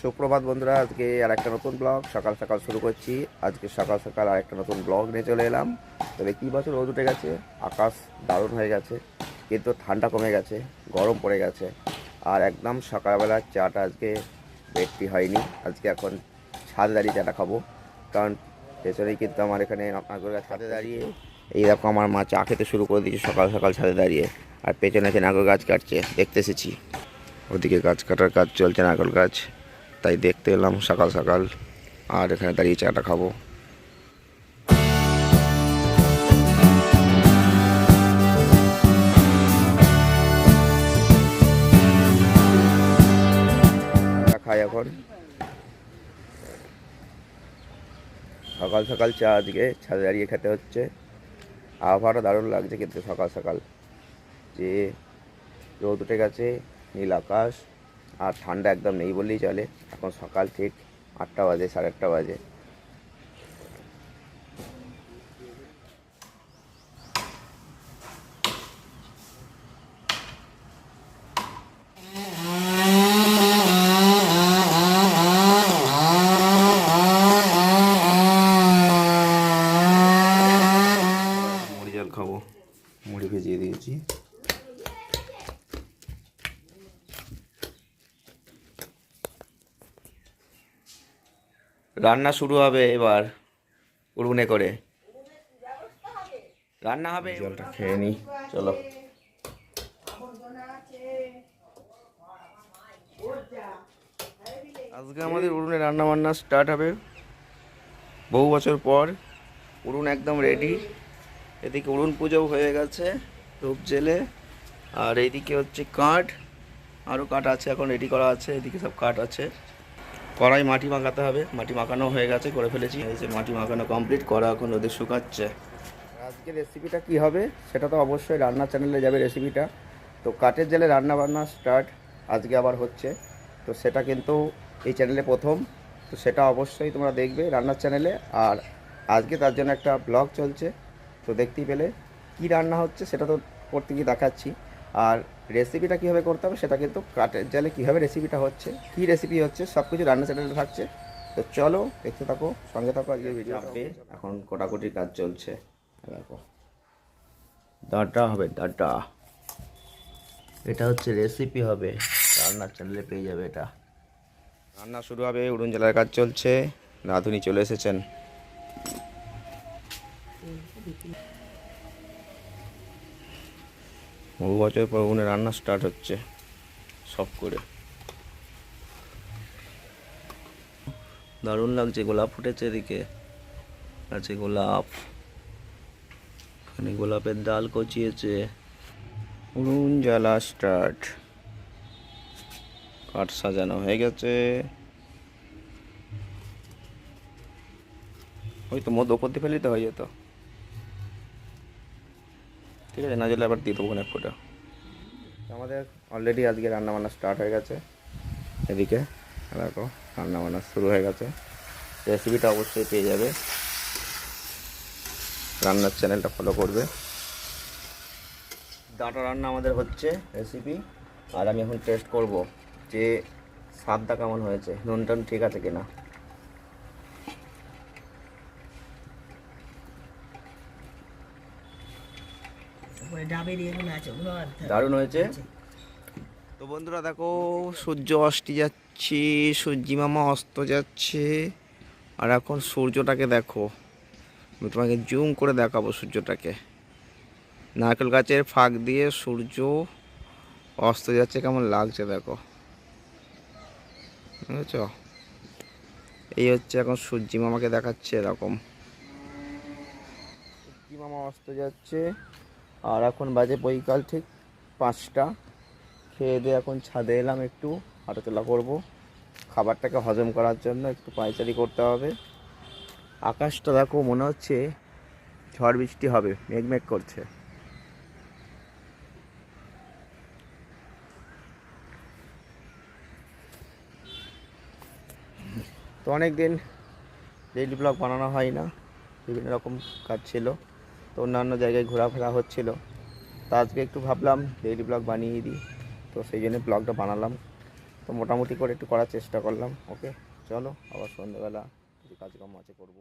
সুপ্রভাত বন্ধুরা, আজকে আর একটা নতুন ব্লগ। সকাল সকাল শুরু করছি। আজকে সকাল সকাল আর একটা নতুন ব্লগ নিয়ে চলে এলাম। তবে কী বছর রোদ উঠে গেছে? আকাশ দারুণ হয়ে গেছে, কিন্তু ঠান্ডা কমে গেছে, গরম পড়ে গেছে। আর একদম সকালবেলা চাটা আজকে বেডটি হয়নি। আজকে এখন ছাদে দাঁড়িয়ে চাটা খাব। কারণ পেছনেই কিন্তু আমার এখানে নাগর গাছ ছাদে দাঁড়িয়ে এই দেখো আমার মা চা খেতে শুরু করে দিয়েছে সকাল সকাল ছাদে দাঁড়িয়ে। আর পেছনে আছে নাগর গাছ কাটছে, দেখতে এসেছি। ওদিকে গাছ কাটার কাজ চলছে নারকেল গাছ। তাই দেখতে এলাম সকাল সকাল। আর এখানে দাঁড়িয়ে চাটা খাব। খাই এখন। সকাল সকাল চা আজকে ছাদে দাঁড়িয়ে খেতে হচ্ছে। আবহাওয়াটা দারুণ লাগছে কিন্তু সকাল সকাল। যে রোদ উঠে গেছে, নীল আকাশ আর ঠান্ডা একদম নেই বললেই চলে। এখন সকাল ঠিক আটটা বাজে সাড়ে আটটা বাজে মুড়ি জল খাব মুড়ি ভিজিয়ে দিয়েছি রান্না শুরু হবে এবার উড়ুনে করে। রান্না হবে জলটা খেয়ে নি। চলো। আজকে আমাদের উড়ুনে রান্না বান্না স্টার্ট হবে। বহু বছর পর উড়ুন একদম রেডি এদিকে উড়ুন পুজোও হয়ে গেছে ধূপ জেলে আর এইদিকে হচ্ছে কাঠ। আরও কাঠ আছে এখন রেডি করা আছে। এদিকে সব কাঠ আছে। কড়াই মাটি মাখাতে হবে। মাটি মাখানো হয়ে গেছে, করে ফেলেছি। এই যে মাটি মাখানো কমপ্লিট করা এখন ওদের শুকাচ্ছে। আজকে রেসিপিটা কি হবে, সেটা তো অবশ্যই রান্না চ্যানেলে যাবে রেসিপিটা তো কাঠের জেলে রান্না বান্না স্টার্ট আজকে আবার হচ্ছে। তো সেটা কিন্তু এই চ্যানেলে প্রথম। তো সেটা অবশ্যই তোমরা দেখবে রান্নার চ্যানেলে আর আজকে তার জন্য একটা ব্লগ চলছে। তো দেখতেই পেলে কি রান্না হচ্ছে, সেটা তো গিয়ে দেখাচ্ছি। আর রেসিপিটা কীভাবে করতে হবে সেটা কিন্তু কাঠের জালে কীভাবে রেসিপিটা হচ্ছে কী রেসিপি হচ্ছে সব কিছু রান্না চ্যানেলে থাকছে। তো চলো দেখতে থাকো সঙ্গে থাকো আজকে ভিডিও এখন কোটাকুটির কাজ চলছে। দেখো। ডাটা হবে ডাটা এটা হচ্ছে রেসিপি হবে। রান্নার চ্যানেলে পেয়ে যাবে এটা। রান্না শুরু হবে উড়ুন জেলার কাজ চলছে। রাঁধুনি চলে এসেছেন। বহু বছর পর উনুনে রান্না স্টার্ট হচ্ছে, সব করে। দারুণ লাগছে, গোলাপ ফুটেছে এদিকে। আছে গোলাপ, এখানে গোলাপের ডাল কচিয়েছে। উনুন জ্বালা স্টার্ট কাঠ সাজানো হয়ে গেছে। ওই তো মদ ওপর ফেলিতে হয়ে যেত ঠিক আছে, না জলে আবার দিয়ে দেবো অনেক ফোটা। আমাদের অলরেডি আজকে রান্না বান্না স্টার্ট হয়ে গেছে। এদিকে দেখো রান্না বান্না শুরু হয়ে গেছে। রেসিপিটা অবশ্যই পেয়ে যাবে। রান্নার চ্যানেলটা ফলো করবে। ডাটা রান্না আমাদের হচ্ছে রেসিপি আর আমি এখন টেস্ট করব যে স্বাদটা কেমন হয়েছে। নুন টুন ঠিক আছে কিনা? ওই ডাবের এগুলো আছে ওগুলো দারুণ হয়েছে। তো বন্ধুরা দেখো সূর্য অস্তি যাচ্ছে সূর্যি মামা অস্ত যাচ্ছে আর এখন সূর্যটাকে দেখো। আমি তোমাকে জুম করে দেখাবো সূর্যটাকে। নারকেল গাছের ফাঁক দিয়ে সূর্য অস্ত যাচ্ছে কেমন লাগছে দেখো। বুঝেছ? এই হচ্ছে এখন সূর্যি মামাকে দেখাচ্ছে এরকম। সূর্যি মামা অস্ত যাচ্ছে। আর এখন বাজে বৈকাল ঠিক পাঁচটা। খেয়ে দিয়ে এখন ছাদে এলাম একটু, হাঁটাচলা করব। খাবারটাকে হজম করার জন্য একটু পায়চারি করতে হবে। আকাশটা দেখো মনে হচ্ছে ঝড় বৃষ্টি হবে মেঘমেঘ করছে। তো অনেক দিন ডেইলি ব্লগ বানানো হয় না, বিভিন্ন রকম কাজ ছিল। তো অন্যান্য জায়গায় ঘোরাফেরা হচ্ছিল। তো আজকে একটু ভাবলাম ডেইলি ব্লগ বানিয়ে দিই। তো সেই জন্য ব্লগটা বানালাম। তো মোটামুটি করে একটু করার চেষ্টা করলাম। ওকে চলো, আবার সন্ধ্যেবেলা কিছু কাজকর্ম আছে, করব।